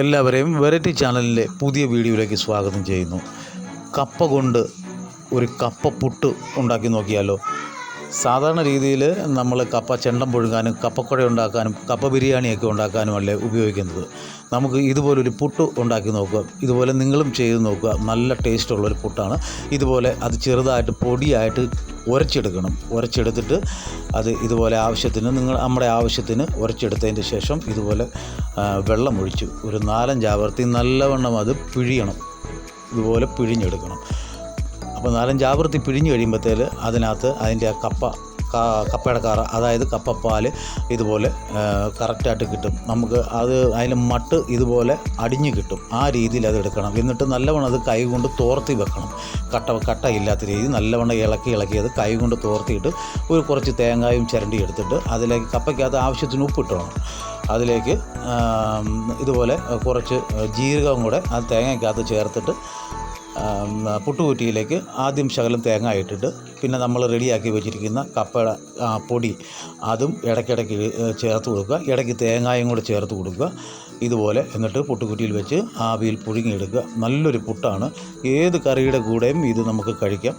എല്ലാവരെയും വെറൈറ്റി ചാനലിന്റെ പുതിയ വീഡിയോയിലേക്ക് സ്വാഗതം ചെയ്യുന്നു. കപ്പ കൊണ്ട് ഒരു കപ്പ പുട്ട് ഉണ്ടാക്കി നോക്കിയാലോ? സാധാരണ രീതിയിൽ നമ്മൾ കപ്പ ചെണ്ടം പുഴുങ്ങാനും കപ്പക്കുഴ ഉണ്ടാക്കാനും കപ്പ ബിരിയാണിയൊക്കെ ഉണ്ടാക്കാനും അല്ലേ ഉപയോഗിക്കുന്നത്. നമുക്ക് ഇതുപോലൊരു പുട്ട് ഉണ്ടാക്കി നോക്കുക. ഇതുപോലെ നിങ്ങളും ചെയ്ത് നോക്കുക. നല്ല ടേസ്റ്റുള്ളൊരു പുട്ടാണ്. ഇതുപോലെ അത് ചെറുതായിട്ട് പൊടിയായിട്ട് ഉരച്ചെടുക്കണം. ഉരച്ചെടുത്തിട്ട് അത് ഇതുപോലെ ആവശ്യത്തിന് നിങ്ങൾ നമ്മുടെ ആവശ്യത്തിന് ഉരച്ചെടുത്തതിന്റെ ശേഷം ഇതുപോലെ വെള്ളം ഒഴിച്ചു ഒരു നാലഞ്ച് ആവർത്തി നല്ലവണ്ണം അത് പിഴിയണം. ഇതുപോലെ പിഴിഞ്ഞെടുക്കണം. അപ്പോൾ നാലഞ്ച് ആവൃത്തി പിഴിഞ്ഞ് കഴിയുമ്പോഴത്തേൽ അതിനകത്ത് അതിന്റെ ആ കപ്പ കപ്പയുടെ കറ അതായത് കപ്പപ്പാൽ ഇതുപോലെ കറക്റ്റായിട്ട് കിട്ടും. നമുക്ക് അത് അതിന് മട്ട് ഇതുപോലെ അടിഞ്ഞ് കിട്ടും. ആ രീതിയിൽ അത് എടുക്കണം. എന്നിട്ട് നല്ലവണ്ണം അത് കൈ കൊണ്ട് തോർത്തി വെക്കണം. കട്ട കട്ട ഇല്ലാത്ത രീതി നല്ലവണ്ണം ഇളക്കി ഇളക്കി അത് കൈ കൊണ്ട് തോർത്തിയിട്ട് ഒരു കുറച്ച് തേങ്ങായും ചിരണ്ടി എടുത്തിട്ട് അതിലേക്ക് കപ്പയ്ക്കകത്ത് ആവശ്യത്തിന് ഉപ്പിട്ടണം അതിലേക്ക് ആം, ഇതുപോലെ കുറച്ച് ജീരകം കൂടെ ആ തേങ്ങയ്ക്കകത്ത് ചേർത്തിട്ട് പുട്ടുകുറ്റിയിലേക്ക് ആദ്യം ശകലം തേങ്ങ ഇട്ടിട്ട് പിന്നെ നമ്മൾ റെഡിയാക്കി വെച്ചിരിക്കുന്ന കപ്പയുടെ പൊടി അതും ഇടയ്ക്കിടയ്ക്ക് ചേർത്ത് കൊടുക്കുക. ഇടയ്ക്ക് തേങ്ങായും കൂടെ ചേർത്ത് കൊടുക്കുക. ഇതുപോലെ എന്നിട്ട് പുട്ടുകുറ്റിയിൽ വെച്ച് ആവിയിൽ പുഴുങ്ങിയെടുക്കുക. നല്ലൊരു പുട്ടാണ്. ഏത് കറിയുടെ കൂടെയും ഇത് നമുക്ക് കഴിക്കാം.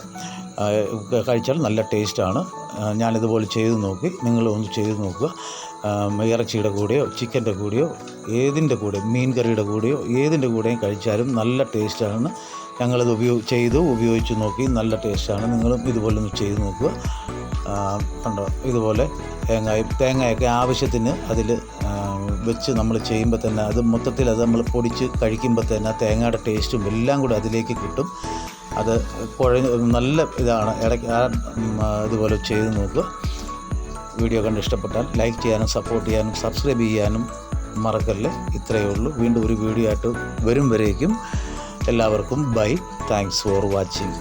കഴിച്ചാൽ നല്ല ടേസ്റ്റാണ്. ഞാനിതുപോലെ ചെയ്ത് നോക്കി. നിങ്ങൾ ഒന്ന് ചെയ്ത് നോക്കുക. ഇറച്ചിയുടെ കൂടെയോ ചിക്കന്റെ കൂടെയോ ഏതിന്റെ കൂടെയും മീൻ കറിയുടെ കൂടെയോ ഏതിന്റെ കൂടെയും കഴിച്ചാലും നല്ല ടേസ്റ്റാണ്. ഞങ്ങളിത് ഉപയോഗ ചെയ്തു ഉപയോഗിച്ച് നോക്കി. നല്ല ടേസ്റ്റാണ്. നിങ്ങളും ഇതുപോലെ ഒന്ന് ചെയ്ത് നോക്കുക. കണ്ടോ? ഇതുപോലെ തേങ്ങയും തേങ്ങയൊക്കെ ആവശ്യത്തിന് അതിൽ വെച്ച് നമ്മൾ ചെയ്യുമ്പോൾ തന്നെ അത് മൊത്തത്തിൽ അത് നമ്മൾ പൊടിച്ച് കഴിക്കുമ്പോൾ തന്നെ തേങ്ങയുടെ ടേസ്റ്റും എല്ലാം കൂടി അതിലേക്ക് കിട്ടും. അത് കുഴ നല്ല ഇതാണ്. ഇടയ്ക്ക് ഇതുപോലെ ചെയ്ത് നോക്കുക. വീഡിയോ കണ്ട് ഇഷ്ടപ്പെട്ടാൽ ലൈക്ക് ചെയ്യാനും സപ്പോർട്ട് ചെയ്യാനും സബ്സ്ക്രൈബ് ചെയ്യാനും മറക്കല്ലേ? ഇത്രയേ ഉള്ളൂ. വീണ്ടും ഒരു വീഡിയോ ആയിട്ട് വരും വരേക്കും. എല്ലാവർക്കും ബൈ. Thanks for watching